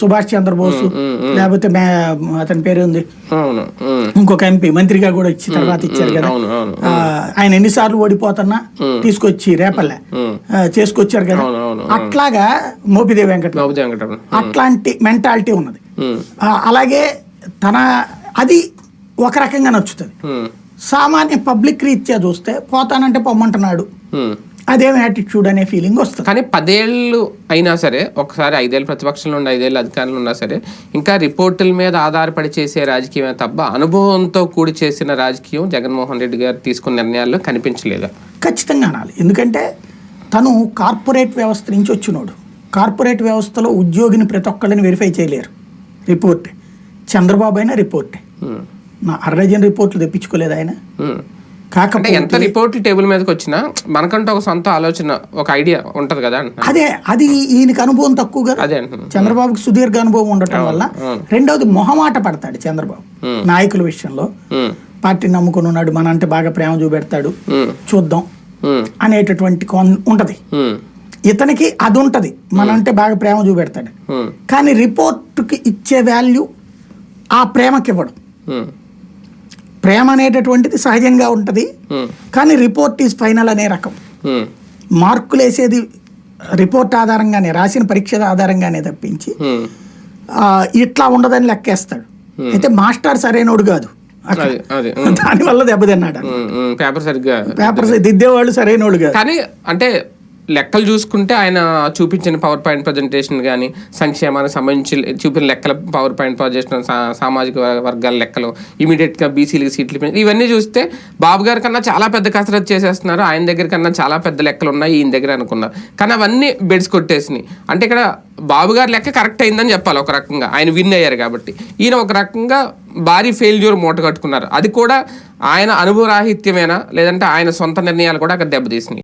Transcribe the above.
సుభాష్ చంద్రబోస్ లేకపోతే మే- అతని పేరు ఉంది. ఇంకొక ఎంపీ మంత్రిగా కూడా ఇచ్చి తర్వాత ఇచ్చారు కదా. ఆయన ఎన్నిసార్లు ఓడిపోతున్నా తీసుకొచ్చి రేపల్లె చేసుకొచ్చారు కదా. అట్లాగా మోపిదేవి వెంకట అట్లాంటి మెంటాలిటీ ఉన్నది. అలాగే తన అది ఒక రకంగా నచ్చుతుంది. సామాన్య పబ్లిక్ రీత్యా చూస్తే పోతానంటే పొమ్మంటున్నాడు. అదేం యాటిట్యూడ్ అనే ఫీలింగ్ వస్తుంది. కానీ పదేళ్ళు అయినా సరే ఒకసారి ఐదేళ్ళు ప్రతిపక్షంలో ఉండి ఐదేళ్ళు అధికారంలో ఉన్నా సరే ఇంకా రిపోర్టుల మీద ఆధారపడి చేసే రాజకీయమే తప్ప అనుభవంతో కూడి చేసిన రాజకీయం జగన్మోహన్ రెడ్డి గారు తీసుకున్న నిర్ణయాల్లో కనిపించలేదు. ఖచ్చితంగా అనాలి. ఎందుకంటే తను కార్పొరేట్ వ్యవస్థ నుంచి వచ్చినోడు. కార్పొరేట్ వ్యవస్థలో ఉద్యోగిని ప్రతి ఒక్కళ్ళని వెరిఫై చేయలేరు. రిపోర్ట్. చంద్రబాబు అయినా రిపోర్టే. నా అర్రజన్ రిపోర్ట్లు తెప్పించుకోలేదు ఆయన. కాకపోతే ఎంత రిపోర్ట్లు టేబుల్ మీదకి వచ్చినా మనకంటూ ఒక సొంత ఆలోచన ఒక ఐడియా ఉంటది కదా. అదే అది ఈయనకి అనుభవం తక్కువ కదా. అదే చంద్రబాబుకి సుదీర్ఘ అనుభవం ఉండటం వల్ల. రెండవది మొహమాట పడతాడు చంద్రబాబు. నాయకుల విషయంలో. ఉమ్, పార్టీని నమ్ముకుని ఉన్నాడు మన అంటే బాగా ప్రేమ చూపెడతాడు. చూద్దాం అనేటటువంటి ఉంటది. ఇతనికి అది ఉంటది మన అంటే బాగా ప్రేమ చూపెడతాడు. కానీ రిపోర్టుకి ఇచ్చే వాల్యూ ఆ ప్రేమకి ఇవ్వడం ప్రేమ అనేటటువంటిది సహజంగా ఉంటుంది. ఉమ్, కానీ రిపోర్ట్ ఈజ్ ఫైనల్ అనే రకం. ఉమ్, మార్కులు వేసేది రిపోర్ట్ ఆధారంగానే రాసిన పరీక్ష ఆధారంగానే తప్పించి. ఆ, ఇట్లా ఉండదని లెక్కేస్తాడు. అయితే మాస్టర్ సరైనోడు కాదు. దానివల్ల దెబ్బతిన్నాడు పేపర్ సరిగ్గా పేపర్స్ దిద్దేవాళ్ళు సరైనోడు కాదు. కానీ అంటే లెక్కలు చూసుకుంటే ఆయన చూపించిన పవర్ పాయింట్ ప్రజెంటేషన్ కానీ సంక్షేమానికి సంబంధించి చూపిన లెక్కల పవర్ పాయింట్ ప్రజెంటేషన్ సా- సామాజిక వర్గాల లెక్కలు ఇమీడియట్గా బీసీలకి సీట్లు ఇవన్నీ చూస్తే బాబు గారి కన్నా చాలా పెద్ద కసరత్ చేసేస్తున్నారు. ఆయన దగ్గర కన్నా చాలా పెద్ద లెక్కలు ఉన్నాయి. ఈయన దగ్గర అనుకున్నారు. కానీ అవన్నీ బెడ్స్ కొట్టేసినాయి. అంటే ఇక్కడ బాబు గారి లెక్క కరెక్ట్ అయిందని చెప్పాలి ఒక రకంగా. ఆయన విన్ అయ్యారు కాబట్టి. ఈయన ఒక రకంగా భారీ ఫెయిల్యూర్ మూట కట్టుకున్నారు. అది కూడా ఆయన అనుభవరాహిత్యమేనా? లేదంటే ఆయన సొంత నిర్ణయాలు కూడా అక్కడ దెబ్బతీసినాయి.